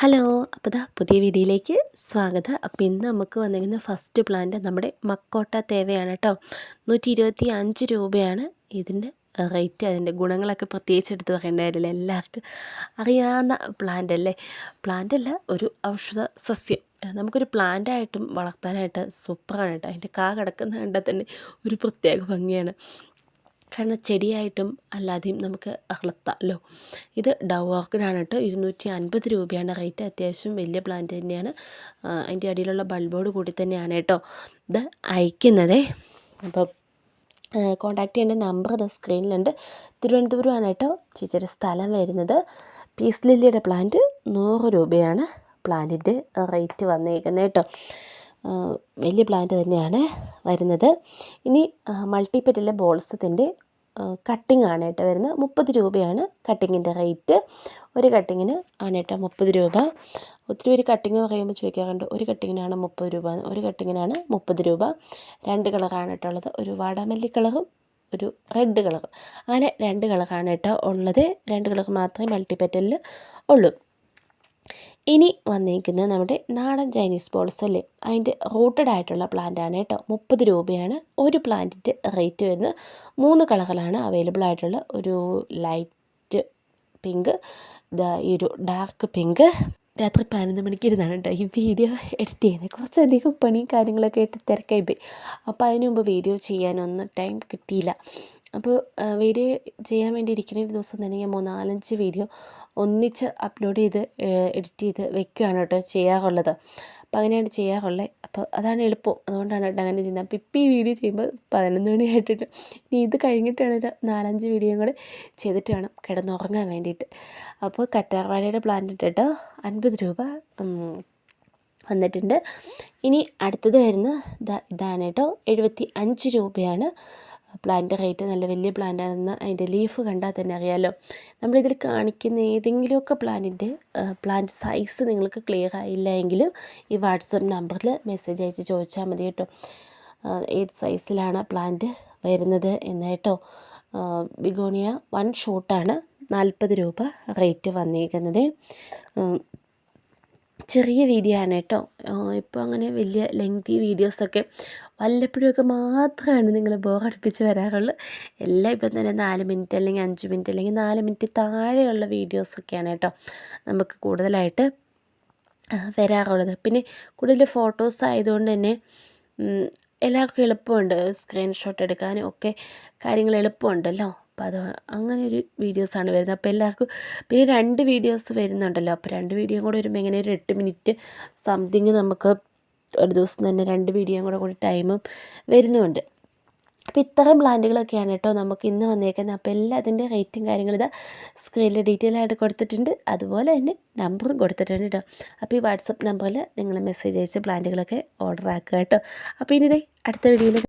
Hello അപ്പോൾ ദാ പുതിയ വീഡിയോയിലേക്ക് സ്വാഗതം. അപ്പോൾ ഇന്ന് നമുക്ക് വന്നിരിക്കുന്ന ഫസ്റ്റ് പ്ലാന്റ് നമ്മുടെ മക്കോട്ട തേവയാണ് കേട്ടോ നൂറ്റി ഇരുപത്തി അഞ്ച് രൂപയാണ് ഇതിന്റെ റേറ്റ് അതിന്റെ ഗുണങ്ങളൊക്കെ പ്രത്യേകിച്ച് എടുത്ത് പറയേണ്ട കാര്യമില്ല. എല്ലാവർക്കും അറിയാവുന്ന പ്ലാന്റ് അല്ലേ? പ്ലാന്റ് അല്ല ഒരു ഔഷധ സസ്യം. നമുക്കൊരു പ്ലാന്റായിട്ടും വളർത്താനായിട്ട് സൂപ്പറാണ് കേട്ടോ അതിന്റെ കാ കിടക്കുന്ന കണ്ടാൽ തന്നെ ഒരു പ്രത്യേക ഭംഗിയാണ്. കാരണം ചെടിയായിട്ടും അല്ലാതെയും നമുക്ക് വളർത്താമല്ലോ ഇത് ഡൗ ഓർക്കിഡാണ് കേട്ടോ. ഇരുന്നൂറ്റി അൻപത് രൂപയാണ് റേറ്റ്. അത്യാവശ്യം വലിയ പ്ലാന്റ് തന്നെയാണ്. അതിന്റെ അടിയിലുള്ള ബൾബോട് കൂടി തന്നെയാണ് കേട്ടോ ഇത് അയക്കുന്നതേ. അപ്പം കോൺടാക്ട് ചെയ്യേണ്ട നമ്പർ അത് സ്ക്രീനിലുണ്ട് തിരുവനന്തപുരമാണ് കേട്ടോ ചേച്ചിയുടെ സ്ഥലം വരുന്നത്. പീസ് ലില്ലിയുടെ പ്ലാന്റ് നൂറ് രൂപയാണ് പ്ലാന്റിന്റെ റേറ്റ് വന്നേക്കുന്നത് കേട്ടോ. വലിയ പ്ലാന്റ് തന്നെയാണ്. വരുന്നത്. ഇനി മൾട്ടിപ്പറ്റിലെ ബോൾസത്തിന്റെ കട്ടിംഗ് ആണ് കേട്ടോ വരുന്നത്. മുപ്പത് രൂപയാണ് കട്ടിങ്ങിന്റെ റേറ്റ് ഒരു കട്ടിങ്ങിന് ആണ് കേട്ടോ മുപ്പത് രൂപ. ഒത്തിരി പേര് കട്ടിങ് പറയുമ്പോൾ ചോദിക്കാറുണ്ട് ഒരു കട്ടിങ്ങിനാണ് മുപ്പത് രൂപ. ഒരു കട്ടിങ്ങിനാണ് മുപ്പത് രൂപ. രണ്ട് കളറാണ് കേട്ടോ ഉള്ളത്. ഒരു വാടാമല്ലി കളറും ഒരു റെഡ് കളർ അങ്ങനെ രണ്ട് കളറാണ് കേട്ടോ ഉള്ളത്. രണ്ട് കളർ മാത്രമേ മൾട്ടിപ്പറ്റലിൽ ഉള്ളൂ. ഇനി വന്നിരിക്കുന്നത് നമ്മുടെ നാടൻ ചൈനീസ് ബോൾസ് അല്ലേ? അതിന്റെ റോട്ടഡ് ആയിട്ടുള്ള പ്ലാന്റ് ആണ് കേട്ടോ. മുപ്പത് രൂപയാണ് ഒരു പ്ലാന്റിന്റെ റേറ്റ് വരുന്നത്. മൂന്ന് കളറിലാണ് അവൈലബിൾ ആയിട്ടുള്ള ഒരു ലൈറ്റ് പിങ്ക് ഈ ഒരു ഡാർക്ക് പിങ്ക് രാത്രി പതിനൊന്ന് മണിക്ക് ഇരുന്നാണ് കേട്ടോ ഈ വീഡിയോ എഡിറ്റ് ചെയ്യുന്നത് കുറച്ചധികം പണിയും കാര്യങ്ങളൊക്കെ ആയിട്ട് തിരക്കായി പോയി. അപ്പോൾ അതിനുമുമ്പ് വീഡിയോ ചെയ്യാനൊന്നും ടൈം കിട്ടിയില്ല. അപ്പോൾ വീഡിയോ ചെയ്യാൻ വേണ്ടി ഇരിക്കുന്ന ഒരു ദിവസം തന്നെ ഞാൻ മൂന്നാലഞ്ച് വീഡിയോ ഒന്നിച്ച് അപ്ലോഡ് ചെയ്ത് എഡിറ്റ് ചെയ്ത് വെക്കുകയാണ് കേട്ടോ ചെയ്യാറുള്ളത്. അപ്പോൾ അങ്ങനെയാണ് ചെയ്യാറുള്ളത് അപ്പോൾ അതാണ് എളുപ്പം. അതുകൊണ്ടാണ് കേട്ടോ അങ്ങനെ ചെയ്യുന്നത്. അപ്പോൾ ഇപ്പോൾ ഈ വീഡിയോ ചെയ്യുമ്പോൾ പതിനൊന്ന് മണി ആയിട്ടിട്ട് ഇനി ഇത് കഴിഞ്ഞിട്ട് ഒരു നാലഞ്ച് വീഡിയോയും കൂടെ ചെയ്തിട്ട് വേണം കിടന്നുറങ്ങാൻ വേണ്ടിയിട്ട്. അപ്പോൾ കറ്റാർവാഴയുടെ പ്ലാന്റ് ഇട്ടിട്ട് അൻപത് രൂപ വന്നിട്ടുണ്ട്. ഇനി അടുത്തത് വരുന്നത് ഇതാണ് കേട്ടോ. എഴുപത്തി അഞ്ച് രൂപയാണ്. പ്ലാന്റ് റേറ്റ് നല്ല വലിയ പ്ലാന്റ് ആണെന്ന് അതിന്റെ ലീഫ് കണ്ടാൽ തന്നെ അറിയാമല്ലോ നമ്മളിതിൽ കാണിക്കുന്ന ഏതെങ്കിലുമൊക്കെ പ്ലാന്റിന്റെ പ്ലാന്റ് സൈസ് നിങ്ങൾക്ക് ക്ലിയർ ആയില്ല എങ്കിൽ ഈ വാട്സപ്പ് നമ്പറിൽ മെസ്സേജ് അയച്ച് ചോദിച്ചാൽ മതി കേട്ടോ. ഏത് സൈസിലാണ് പ്ലാന്റ് വരുന്നത് എന്ന് കേട്ടോ. ബിഗോണിയ വൺ ഷൂട്ടാണ് നാൽപ്പത് രൂപ റേറ്റ് വന്നിരിക്കുന്നത് ചെറിയ വീഡിയോ ആണ് കേട്ടോ ഇപ്പോൾ അങ്ങനെ വലിയ ലെങ്തി വീഡിയോസൊക്കെ വല്ലപ്പോഴുമൊക്കെ മാത്രമാണ് നിങ്ങൾ ബോറടിപ്പിച്ച് വരാറുള്ളൂ. എല്ലാം ഇപ്പം തന്നെ നാല് മിനിറ്റ് അല്ലെങ്കിൽ അഞ്ച് മിനിറ്റ് അല്ലെങ്കിൽ നാല് മിനിറ്റ് താഴെയുള്ള വീഡിയോസൊക്കെയാണ് കേട്ടോ നമുക്ക് കൂടുതലായിട്ട് വരാറുള്ളത്. പിന്നെ കൂടുതൽ ഫോട്ടോസ് ആയതുകൊണ്ട് തന്നെ എല്ലാവർക്കും എളുപ്പമുണ്ട്. സ്ക്രീൻഷോട്ട് എടുക്കാനും ഒക്കെ കാര്യങ്ങൾ എളുപ്പമുണ്ടല്ലോ. അപ്പോൾ അത് അങ്ങനെ ഒരു വീഡിയോസാണ് വരുന്നത്. അപ്പോൾ എല്ലാവർക്കും പിന്നെ രണ്ട് വീഡിയോസ് വരുന്നുണ്ടല്ലോ. അപ്പോൾ രണ്ട് വീഡിയോ കൂടെ വരുമ്പോൾ എങ്ങനെ ഒരു എട്ട് മിനിറ്റ് സംതിങ് നമുക്ക് ഒരു ദിവസം തന്നെ രണ്ട് വീഡിയോയും കൂടെ കൂടി ടൈമും വരുന്നുണ്ട്. അപ്പോൾ ഇത്തരം പ്ലാന്റുകളൊക്കെയാണ് കേട്ടോ നമുക്ക് ഇന്ന് വന്നേക്കുന്നത്. അപ്പോൾ എല്ലാ അതിന്റെ റേറ്റും കാര്യങ്ങളും ഇതാ സ്ക്രീനിൽ ഡീറ്റെയിൽ ആയിട്ട് കൊടുത്തിട്ടുണ്ട്. അതുപോലെ തന്നെ നമ്പറും കൊടുത്തിട്ടുണ്ട് കേട്ടോ. അപ്പോൾ ഈ വാട്സപ്പ് നമ്പറിൽ നിങ്ങൾ മെസ്സേജ് അയച്ച് പ്ലാന്റുകളൊക്കെ ഓർഡർ ആക്കുക കേട്ടോ. അപ്പോൾ ഇനി ഇതേ അടുത്ത വീഡിയോയിൽ